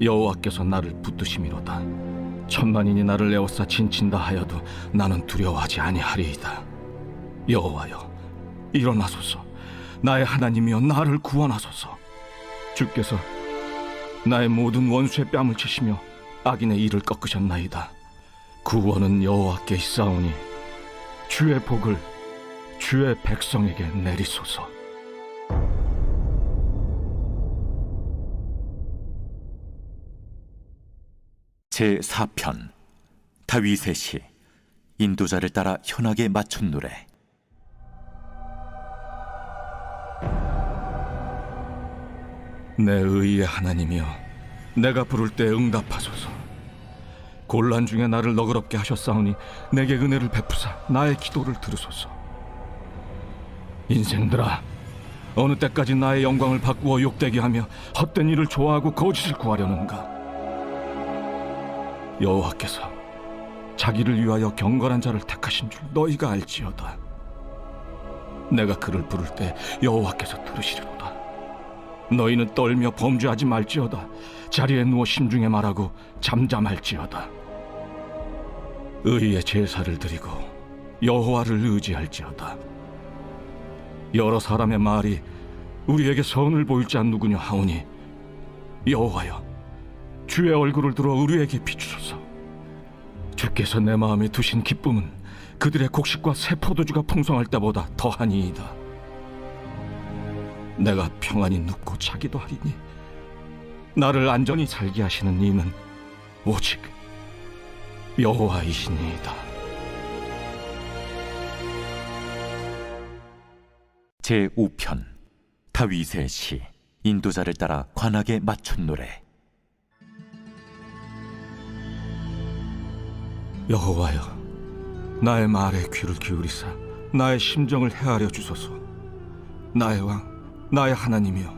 여호와께서 나를 붙드심이로다. 천만인이 나를 에워싸 진친다 하여도 나는 두려워하지 아니하리이다. 여호와여, 일어나소서. 나의 하나님이여 나를 구원하소서. 주께서 나의 모든 원수의 뺨을 치시며 악인의 이를 꺾으셨나이다. 구원은 여호와께 있사오니 주의 복을 주의 백성에게 내리소서. 제 4편 다윗의 시 인도자를 따라 현악에 맞춘 노래. 내 의의 하나님이여 내가 부를 때 응답하소서. 곤란 중에 나를 너그럽게 하셨사오니 내게 은혜를 베푸사 나의 기도를 들으소서. 인생들아 어느 때까지 나의 영광을 바꾸어 욕되게 하며 헛된 일을 좋아하고 거짓을 구하려는가 여호와께서 자기를 위하여 경건한 자를 택하신 줄 너희가 알지어다. 내가 그를 부를 때 여호와께서 들으시리로다. 너희는 떨며 범죄하지 말지어다. 자리에 누워 심중에 말하고 잠잠할지어다. 의의 제사를 드리고 여호와를 의지할지어다. 여러 사람의 말이 우리에게 선을 보일 자 누구냐 하오니 여호와여 주의 얼굴을 들어 우리에게 비추소서. 주께서 내 마음에 두신 기쁨은 그들의 곡식과 새 포도주가 풍성할 때보다 더하니이다. 내가 평안히 눕고 자기도 하리니 나를 안전히 살게 하시는 이는 오직 여호와이시니이다. 제 5편 다윗의 시 인도자를 따라 관악에 맞춘 노래 여호와여, 나의 말에 귀를 기울이사 나의 심정을 헤아려 주소서. 나의 왕, 나의 하나님이여,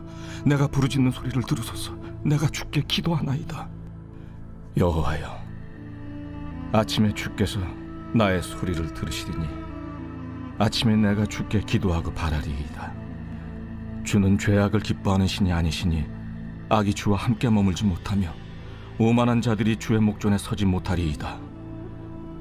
내가 부르짖는 소리를 들으소서. 내가 주께 기도하나이다. 여호와여, 아침에 주께서 나의 소리를 들으시리니 아침에 내가 주께 기도하고 바라리이다. 주는 죄악을 기뻐하는 신이 아니시니 악이 주와 함께 머물지 못하며 오만한 자들이 주의 목전에 서지 못하리이다.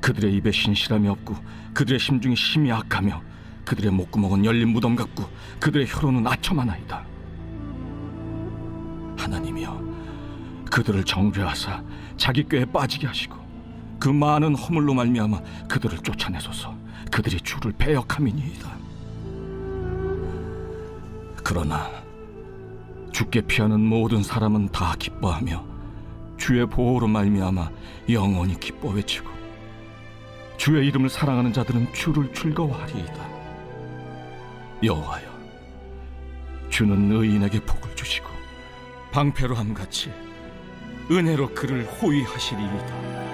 그들의 입에 신실함이 없고 그들의 심중이 심히 악하며 그들의 목구멍은 열린 무덤 같고 그들의 혀로는 아첨하나이다. 하나님이여 그들을 정죄하사 자기 꾀에 빠지게 하시고 그 많은 허물로 말미암아 그들을 쫓아내소서 그들이 주를 배역함이니이다. 그러나 주께 피하는 모든 사람은 다 기뻐하며 주의 보호로 말미암아 영원히 기뻐 외치고 주의 이름을 사랑하는 자들은 주를 즐거워하리이다. 여호와여, 주는 의인에게 복을 주시고 방패로 함같이 은혜로 그를 호위하시리이다.